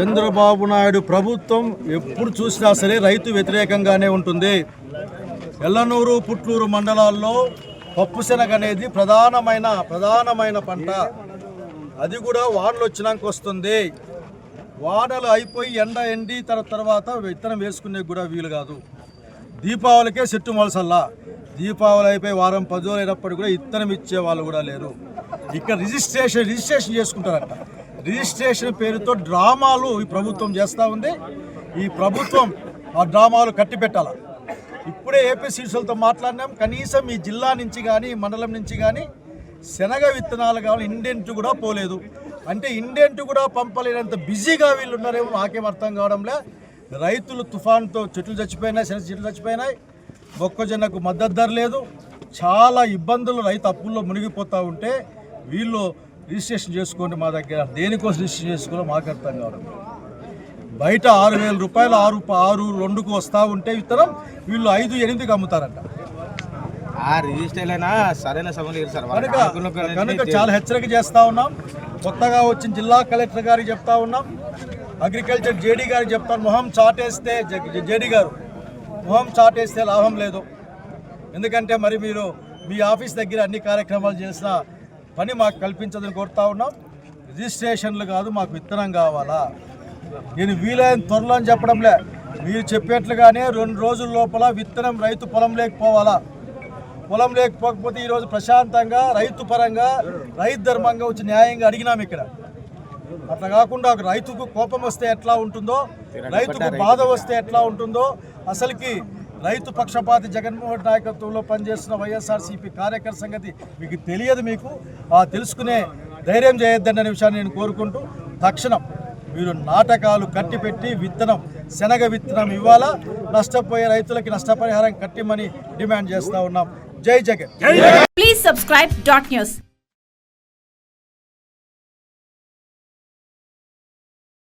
చంద్రబాబు నాయుడు ప్రభుత్వం ఎప్పుడు చూసినా సరే రైతు వ్యతిరేకంగానే ఉంటుంది. ఎల్లనూరు పుట్లూరు మండలాల్లో పప్పు శనగ అనేది ప్రధానమైన ప్రధానమైన పంట. అది కూడా వానలు వచ్చినాక వస్తుంది. వానలు అయిపోయి ఎండ ఎండి తర- తర్వాత విత్తనం వేసుకునే కూడా వీలు కాదు. దీపావళికే చెట్టు మొలసల్లా. దీపావళి అయిపోయి వారం పది రోజులు అయినప్పటికీ కూడా ఇత్తనం ఇచ్చే వాళ్ళు కూడా లేరు. ఇక్కడ రిజిస్ట్రేషన్ రిజిస్ట్రేషన్ చేసుకుంటారంట. రిజిస్ట్రేషన్ పేరుతో డ్రామాలు ఈ ప్రభుత్వం చేస్తూ ఉంది. ఈ ప్రభుత్వం ఆ డ్రామాలు కట్టిపెట్టాల. ఇప్పుడే ఏపీ సీడ్స్లతో మాట్లాడినాం. కనీసం ఈ జిల్లా నుంచి కానీ మండలం నుంచి కానీ శనగ విత్తనాలు కావాలి ఇండెంట్ కూడా పోలేదు. అంటే ఇండెంట్ కూడా పంపలేనంత బిజీగా వీళ్ళు ఉన్నారేమో నాకేం అర్థం కావడంలే. రైతులు తుఫాన్తో చెట్లు చచ్చిపోయినాయి శనగ చెట్లు చచ్చిపోయినాయి. మొక్కజొన్నకు మద్దతు ధర లేదు. చాలా ఇబ్బందులు రైతు అప్పుల్లో మునిగిపోతూ ఉంటే వీళ్ళు రిజిస్ట్రేషన్ చేసుకోండి మా దగ్గర. దేనికోసం రిజిస్ట్రేషన్ చేసుకోవాలో మాకు అర్థం కావడం. బయట ఆరు వేల రూపాయలు ఆరు ఆరు రెండుకు వస్తూ ఉంటే విత్తనం వీళ్ళు ఐదు ఎనిమిదికి అమ్ముతారంట. సరైన కనుక చాలా హెచ్చరిక చేస్తా ఉన్నాం. కొత్తగా వచ్చిన జిల్లా కలెక్టర్ గారికి చెప్తా ఉన్నాం. అగ్రికల్చర్ జేడీ గారికి చెప్తాను మొహం చాటేస్తే జేడీ గారు మొహం చాటేస్తే లాభం లేదు. ఎందుకంటే మరి మీరు మీ ఆఫీస్ దగ్గర అన్ని కార్యక్రమాలు చేసిన పని మాకు కల్పించదని కోరుతా ఉన్నాం. రిజిస్ట్రేషన్లు కాదు మాకు విత్తనం కావాలా? నేను వీలైన త్వరలో అని చెప్పడంలే. మీరు చెప్పేట్లుగానే రెండు రోజుల లోపల విత్తనం రైతు పొలం లేకపోవాలా? పొలం లేకపోకపోతే ఈరోజు ప్రశాంతంగా రైతు పరంగా రైతు ధర్మంగా వచ్చి న్యాయంగా అడిగినాం ఇక్కడ. అట్లా కాకుండా ఒక రైతుకు కోపం వస్తే ఎట్లా ఉంటుందో రైతుకు బాధ వస్తే ఎట్లా ఉంటుందో అసలుకి రైతు పక్షపాతి జగన్మోహన్ నాయకత్వంలో పనిచేస్తున్న వైఎస్ఆర్సీపీ కార్యకర్త సంగతి మీకు తెలియదు మీకు. ఆ తెలుసుకునే ధైర్యం చేయొద్దండి అనే విషయాన్ని నేను కోరుకుంటూ తక్షణం మీరు నాటకాలు కట్టిపెట్టి విత్తనం శనగ విత్తనం ఇవ్వాలా? నష్టపోయే రైతులకి నష్టపరిహారం కట్టిమని డిమాండ్ చేస్తూ ఉన్నాం. జై Jagan. Please subscribe dot news